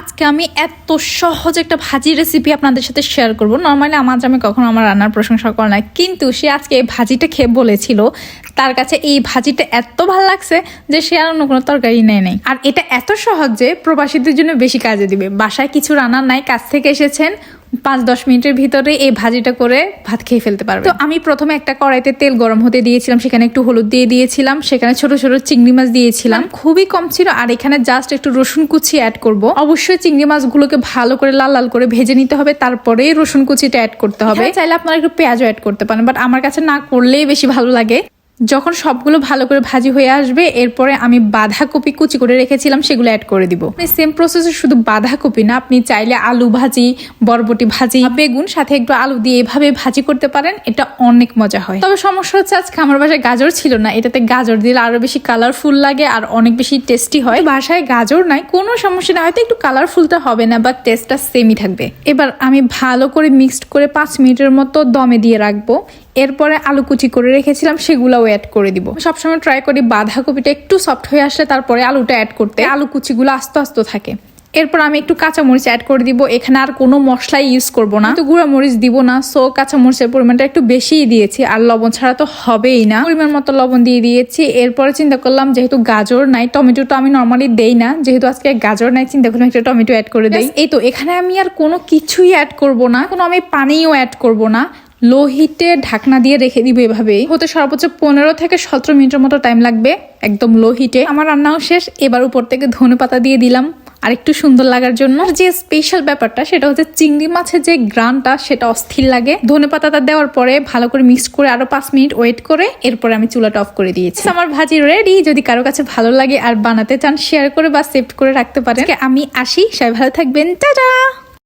আজকে আমি এত সহজ একটা ভাজি রেসিপি আপনাদের সাথে শেয়ার করব। নর্মালি আমার আমি কখনো আমার রান্নার প্রশংসা করে না কিন্তু সে আজকে এই ভাজিটা খেয়ে বলেছিল, তার কাছে এই ভাজিটা এত ভালো লাগছে যে সে আর অন্য কোনো তরকারি নেয় নাই। আর এটা এত সহজ যে প্রবাসীদের জন্য বেশি কাজে দিবে। বাসায় কিছু রান্না নাই কাছ থেকে এসেছেন পাঁচ দশ মিনিটের ভিতরে এই ভাজিটা করে ভাত খেয়ে ফেলতে পারবে। তো আমি প্রথমে একটা কড়াইতে তেল গরম হতে দিয়েছিলাম সেখানে একটু হলুদ দিয়ে দিয়েছিলাম সেখানে ছোট ছোট চিংড়ি মাছ দিয়েছিলাম। খুবই কম ছিল আর এখানে জাস্ট একটু রসুন কুচি অ্যাড করব। অবশ্যই চিংড়ি মাছগুলোকে ভালো করে লাল লাল করে ভেজে নিতে হবে তারপরে রসুন কুচিটা অ্যাড করতে হবে। চাইলে আপনারা একটু পেঁয়াজও অ্যাড করতে পারেন বাট আমার কাছে না করলেই বেশি ভালো লাগে। যখন সবগুলো ভালো করে ভাজি হয়ে আসবে, এরপরে আমি বাঁধাকপি কুচি করে রেখেছিলাম, সেগুলো অ্যাড করে দিব। সেম প্রসেসে শুধু বাঁধাকপি না, আপনি চাইলে আলু ভাজি, বরবটি ভাজি, বেগুন, সাথে একটু আলু দিয়ে এভাবে ভাজি করতে পারেন, এটা অনেক মজা হয়। তবে সমস্যা হচ্ছে, আজকে আমার বাসায় গাজর ছিল না, এটাতে গাজর দিলে আরও বেশি কালারফুল লাগে আর অনেক বেশি টেস্টি হয়। বাসায় গাজর নাই, কোনো সমস্যা না হয়তো একটু কালারফুলটা হবে না বা টেস্টটা সেমই থাকবে। এবার আমি ভালো করে মিক্সড করে পাঁচ মিনিটের মতো দমে দিয়ে রাখব। এরপরে আলু কুচি করে রেখেছিলাম, সেগুলোও অ্যাড করে দিব। সবসময় ট্রাই করি বাঁধাকপিটা একটু সফট হয়ে আসলে তারপরে আলুটা অ্যাড করতে। আলু কুচিগুলো আস্তে আস্তে থাকে। এরপর আমি একটু কাঁচামরিচ অ্যাড করে দিব। এখানে আর কোনো মশলাই ইউজ করব না। তো গুঁড়া মরিচ দিব না। সো কাঁচামরিচের পরিমাণটা একটু বেশিই দিয়েছি। আর লবণ ছাড়া তো হবেই না। পরিমাণ মতো লবণ দিয়ে দিয়েছি। এরপরে চিন্তা করলাম, যেহেতু গাজর নাই, টমেটো তো আমি নর্মালি দেই না। যেহেতু আজকে গাজর নাই, চিন্তা করলাম একটা টমেটো অ্যাড করে দিই। এই তো। এখানে আমি আর কোনো কিছুই অ্যাড করব না। কোনো আমি পানিও অ্যাড করব না। লো হিটে ঢাকনা দিয়ে রেখে দিব এভাবে হতে সর্বোচ্চ পনেরো থেকে সতেরো মিনিটের মতো টাইম লাগবে একদম লো হিটে আমার রান্নাও শেষ, এবার উপর থেকে ধনে পাতা দিয়ে দিলাম আর একটু সুন্দর লাগার জন্য। যে স্পেশাল ব্যাপারটা, সেটা হচ্ছে চিংড়ি মাছের যে গ্রানটা, সেটা অস্থির লাগে। ধনে পাতাটা দেওয়ার পরে ভালো করে মিক্স করে আরও পাঁচ মিনিট ওয়েট করে এরপরে আমি চুলাটা অফ করে দিয়েছি। আমার ভাজি রেডি যদি কারও কাছে ভালো লাগে আর বানাতে চান শেয়ার করে বা সেভ করে রাখতে পারেন। আমি আসি, সবাই ভালো থাকবেন। টাটা!